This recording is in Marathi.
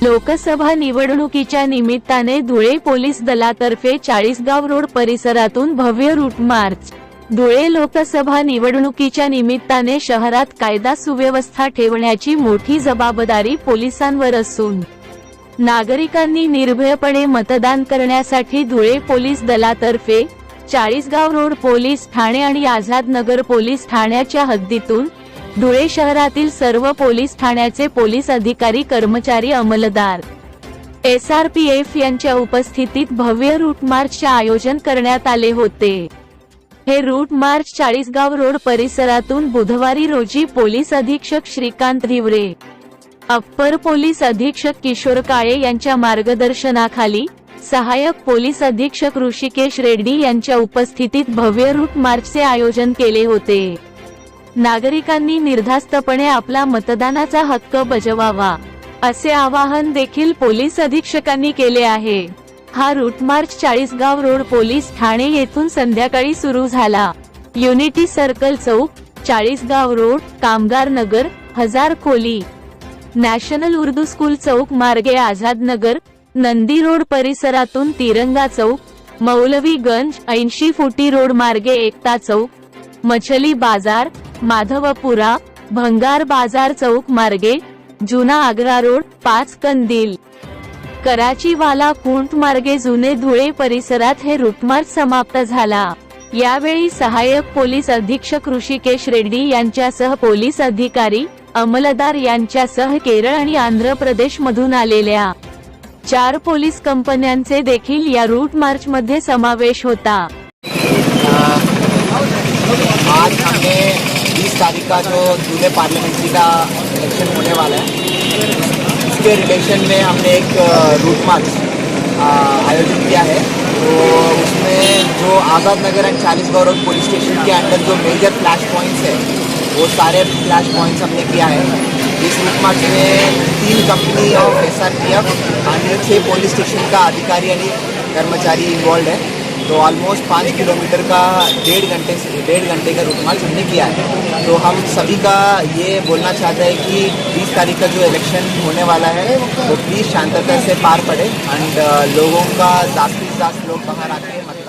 लोकसभा निवडणुकीच्या निमित्ताने धुळे पोलीस दलातर्फे चाळीसगाव रोड परिसरातून भव्य रूट मार्च. धुळे लोकसभा निवडणुकीच्या निमित्ताने शहरात कायदा सुव्यवस्था ठेवण्याची मोठी जबाबदारी पोलिसांवर असून नागरिकांनी निर्भयपणे मतदान करण्यासाठी धुळे पोलीस दलातर्फे चाळीसगाव रोड पोलीस ठाणे आणि आझाद नगर पोलीस ठाण्याच्या हद्दीतून धुळे शहरातील सर्व पोलीस ठाण्याचे पोलीस अधिकारी कर्मचारी अंमलदार. एस आर पी एफ यांच्या उपस्थितीत भव्य रूट मार्चचे आयोजन करण्यात आले होते. हे रूट मार्च चाळीसगाव रोड परिसरातून बुधवारी रोजी पोलीस अधीक्षक श्रीकांत हिवरे अप्पर पोलीस अधीक्षक किशोर काळे यांच्या मार्गदर्शनाखाली सहाय्यक पोलीस अधीक्षक ऋषिकेश रेड्डी यांच्या उपस्थितीत भव्य रूट मार्चचे आयोजन केले होते. नागरिकांनी निर्धास्तपणे आपला मतदानाचा हक्क बजवावा असे आवाहन देखील पोलीस अधीक्षकांनी केले आहे. हा route march Chalisgaon road police Thane येथून संध्याकाळी सुरू झाला. युनिटी सर्कल चौक चाळीसगाव रोड कामगार नगर हजार खोली. नॅशनल उर्दू स्कूल चौक मार्गे आझाद नगर नंदी रोड परिसरातून तिरंगा चौक मौलवीगंज ऐंशी फुटी रोड मार्गे एकता चौक मछली बाजार माधवपुरा भंगार बाजार चौक मार्गे जुना आग्रा रोड पाच कंदील. कराचीवाला कुंट मार्गे जुने धुळे परिसरात हे रूटमार्च समाप्त झाला. यावेळी सहाय्यक पोलीस अधीक्षक ऋषिकेश रेड्डी यांच्यासह पोलीस अधिकारी अंमलदार यांच्यासह केरळ आणि आंध्र प्रदेश मधून आलेल्या. चार पोलीस कंपन्यांचे देखील या रूट मार्च मध्ये समावेश होता. 20 तारीख का जो दूल्हे पार्लियामेंट्री का इलेक्शन होने वाला है, उसके रिलेशन में हमने एक रूट मार्च आयोजित किया है। तो उसमें जो आज़ाद नगर एंड चालीस रोड पुलिस स्टेशन के अंदर जो मेजर फ्लैश पॉइंट्स है, वो सारे फ्लैश पॉइंट्स हमने किया है। इस रूट मार्च में तीन company of S R P F छः पुलिस स्टेशन का अधिकारी यानी कर्मचारी इन्वॉल्व है। तो ऑलमोस्ट पाँच किलोमीटर का डेढ़ घंटे से डेढ़ घंटे का रूट मार्च हमने किया है। तो हम सभी का ये बोलना चाहते हैं कि 20 तारीख का जो इलेक्शन होने वाला है, वो प्लीज़ शांतता से पार पड़े। एंड लोगों का ज़्यादा से ज़्यादा लोग बाहर आके